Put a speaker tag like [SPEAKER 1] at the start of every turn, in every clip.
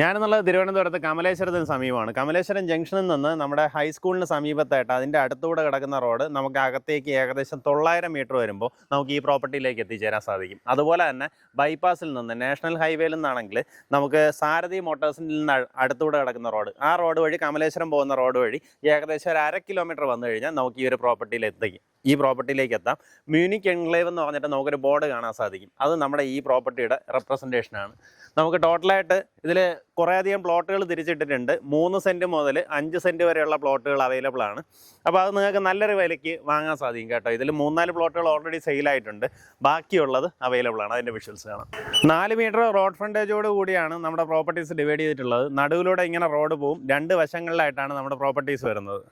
[SPEAKER 1] ഞാനെന്നുള്ളത് തിരുവനന്തപുരത്ത് കമലേശ്വരത്തിന് സമീപമാണ്. കമലേശ്വരം ജംഗ്ഷനിൽ നിന്ന് നമ്മുടെ ഹൈസ്കൂളിന് സമീപത്തായിട്ട് അതിന്റെ അടുത്തൂടെ കിടക്കുന്ന റോഡ് നമുക്ക് അകത്തേക്ക് ഏകദേശം തൊള്ളായിരം മീറ്റർ വരുമ്പോൾ നമുക്ക് ഈ പ്രോപ്പർട്ടിയിലേക്ക് എത്തിച്ചേരാൻ സാധിക്കും. അതുപോലെ തന്നെ ബൈപ്പാസിൽ നിന്ന് നാഷണൽ ഹൈവേയിൽ നിന്നാണെങ്കിൽ നമുക്ക് സാരഥി മോട്ടോഴ്സിൽ നിന്ന് അടുത്തൂടെ കിടക്കുന്ന റോഡ് ആ റോഡ് വഴി കമലേശ്വരം പോകുന്ന റോഡ് വഴി ഏകദേശം ഒരു അര കിലോമീറ്റർ വന്നു കഴിഞ്ഞാൽ നമുക്ക് ഈ ഒരു പ്രോപ്പർട്ടിയിൽ എത്തിക്കും ഈ പ്രോപ്പർട്ടിയിലേക്ക് എത്താം. മ്യൂണിക് എൻക്ലേവ് എന്ന് പറഞ്ഞിട്ട് നമുക്കൊരു ബോർഡ് കാണാൻ സാധിക്കും. അത് നമ്മുടെ ഈ പ്രോപ്പർട്ടിയുടെ റെപ്രസെന്റേഷനാണ് നമുക്ക് ടോട്ടലായിട്ട് ഇതിൽ കുറേയധികം പ്ലോട്ടുകൾ തിരിച്ചിട്ടിട്ടുണ്ട്. മൂന്ന് സെന്റ് മുതൽ അഞ്ച് സെന്റ് വരെയുള്ള പ്ലോട്ടുകൾ അവൈലബിൾ ആണ്. അപ്പോൾ അത് നിങ്ങൾക്ക് നല്ലൊരു വിലയ്ക്ക് വാങ്ങാൻ സാധിക്കും കേട്ടോ. ഇതിൽ മൂന്നാൽ പ്ലോട്ടുകൾ ഓൾറെഡി സെയിലായിട്ടുണ്ട് ബാക്കിയുള്ളത് അവൈലബിൾ ആണ്. അതിന്റെ വിഷ്വൽസ് കാണാം. നാല് മീറ്റർ റോഡ് ഫ്രണ്ടേജോട് കൂടിയാണ് നമ്മുടെ പ്രോപ്പർട്ടീസ് ഡിവൈഡ് ചെയ്തിട്ടുള്ളത്. നടുവിലൂടെ ഇങ്ങനെ റോഡ് പോവും. രണ്ട് വശങ്ങളിലായിട്ടാണ് നമ്മുടെ പ്രോപ്പർട്ടീസ് വരുന്നത്.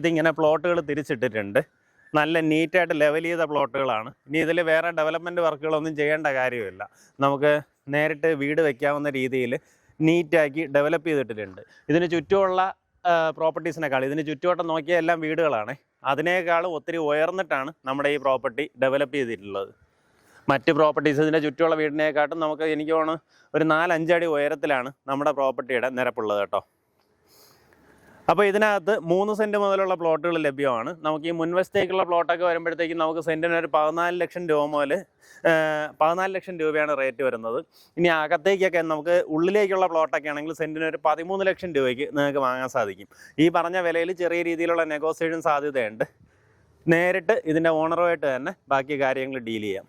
[SPEAKER 1] ഇതിങ്ങനെ പ്ലോട്ടുകൾ തിരിച്ചിട്ടിട്ടുണ്ട്. നല്ല നീറ്റായിട്ട് ലെവൽ ചെയ്ത പ്ലോട്ടുകളാണ്. ഇനി ഇതിൽ വേറെ ഡെവലപ്മെന്റ് വർക്കുകളൊന്നും ചെയ്യേണ്ട കാര്യമില്ല. നമുക്ക് നേരിട്ട് വീട് വെക്കാവുന്ന രീതിയിൽ നീറ്റാക്കി ഡെവലപ്പ് ചെയ്തിട്ടിട്ടുണ്ട്. ഇതിന് ചുറ്റുമുള്ള പ്രോപ്പർട്ടീസിനേക്കാൾ ഇതിന് ചുറ്റുവട്ടം നോക്കിയ എല്ലാം വീടുകളാണ്. അതിനേക്കാളും ഒത്തിരി ഉയർന്നിട്ടാണ് നമ്മുടെ ഈ പ്രോപ്പർട്ടി ഡെവലപ്പ് ചെയ്തിട്ടുള്ളത്. മറ്റ് പ്രോപ്പർട്ടീസ് ഇതിന്റെ ചുറ്റുമുള്ള വീടിനേക്കാട്ടും നമുക്ക് എനിക്ക് തോന്നുന്നു ഒരു നാലഞ്ചടി ഉയരത്തിലാണ് നമ്മുടെ പ്രോപ്പർട്ടിയുടെ നിരപ്പുള്ളത് കേട്ടോ. അപ്പോൾ ഇതിനകത്ത് മൂന്ന് സെന്റ് മുതലുള്ള പ്ലോട്ടുകൾ ലഭ്യമാണ്. നമുക്ക് ഈ മുൻവശത്തേക്കുള്ള പ്ലോട്ടൊക്കെ വരുമ്പോഴത്തേക്കും നമുക്ക് സെന്റിന് ഒരു പതിനാല് ലക്ഷം രൂപ മുതൽ പതിനാല് ലക്ഷം രൂപയാണ് റേറ്റ് വരുന്നത്. ഇനി അകത്തേക്കൊക്കെ നമുക്ക് ഉള്ളിലേക്കുള്ള പ്ലോട്ടൊക്കെ ആണെങ്കിൽ സെന്റിന് ഒരു പതിമൂന്ന് ലക്ഷം രൂപയ്ക്ക് നിങ്ങൾക്ക് വാങ്ങാൻ സാധിക്കും. ഈ പറഞ്ഞ വിലയിൽ ചെറിയ രീതിയിലുള്ള നെഗോസിയേഷൻ സാധ്യതയുണ്ട്. നേരിട്ട് ഇതിന്റെ ഓണറുമായിട്ട് തന്നെ ബാക്കി കാര്യങ്ങൾ ഡീൽ ചെയ്യാം.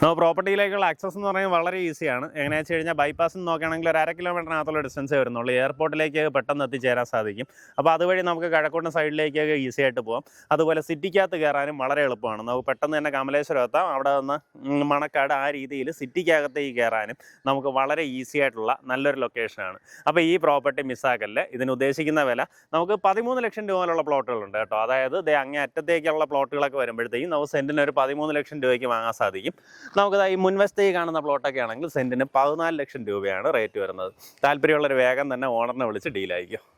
[SPEAKER 1] നമുക്ക് പ്രോപ്പർട്ടിയിലേക്കുള്ള ആക്സസ് എന്ന് പറയുന്നത് വളരെ ഈസിയാണ് എങ്ങനെയാണെന്ന് വെച്ച് കഴിഞ്ഞാൽ ബൈപ്പാസിൽ നോക്കുകയാണെങ്കിൽ ഒരു അര കിലോമീറ്ററിനകത്തുള്ള ഡിസ്റ്റൻസേ വരുന്നുള്ളൂ. എയർപോർട്ടിലേക്ക് പെട്ടെന്ന് എത്തിച്ചേരാൻ സാധിക്കും. അപ്പോൾ അതുവഴി നമുക്ക് കഴക്കൂട്ടം സൈഡിലേക്കൊക്കെ ഈസി ആയിട്ട് പോകാം അതുപോലെ സിറ്റിക്കകത്ത് കയറാനും വളരെ എളുപ്പമാണ്. നമുക്ക് പെട്ടെന്ന് തന്നെ കമലേശ്വരം എത്താം. അവിടെ നിന്ന് മണക്കാട് ആ രീതിയിൽ സിറ്റിക്കകത്തേക്ക് കയറാനും നമുക്ക് വളരെ ഈസി ആയിട്ടുള്ള നല്ലൊരു ലൊക്കേഷനാണ് അപ്പോൾ ഈ പ്രോപ്പർട്ടി മിസ്സാക്കല്ലേ ഇതിന് ഉദ്ദേശിക്കുന്ന വില നമുക്ക് പതിമൂന്ന് ലക്ഷം രൂപ പോലുള്ള പ്ലോട്ടുകളുണ്ട് കേട്ടോ. അതായത് അങ്ങേ അറ്റത്തേക്കുള്ള പ്ലോട്ടുകളൊക്കെ വരുമ്പോഴത്തേക്കും നമുക്ക് സെന്റിന് ഒരു പതിമൂന്ന് ലക്ഷം രൂപയ്ക്ക് വാങ്ങാൻ സാധിക്കും. നമുക്ക് ഈ മുൻവശത്തേക്ക് കാണുന്ന പ്ലോട്ടൊക്കെ ആണെങ്കിൽ സെന്റിന് പതിനാല് ലക്ഷം രൂപയാണ് റേറ്റ് വരുന്നത്. താല്പര്യമുള്ളൊരു വേഗം തന്നെ ഓണറിനെ വിളിച്ച് ഡീലായിരിക്കും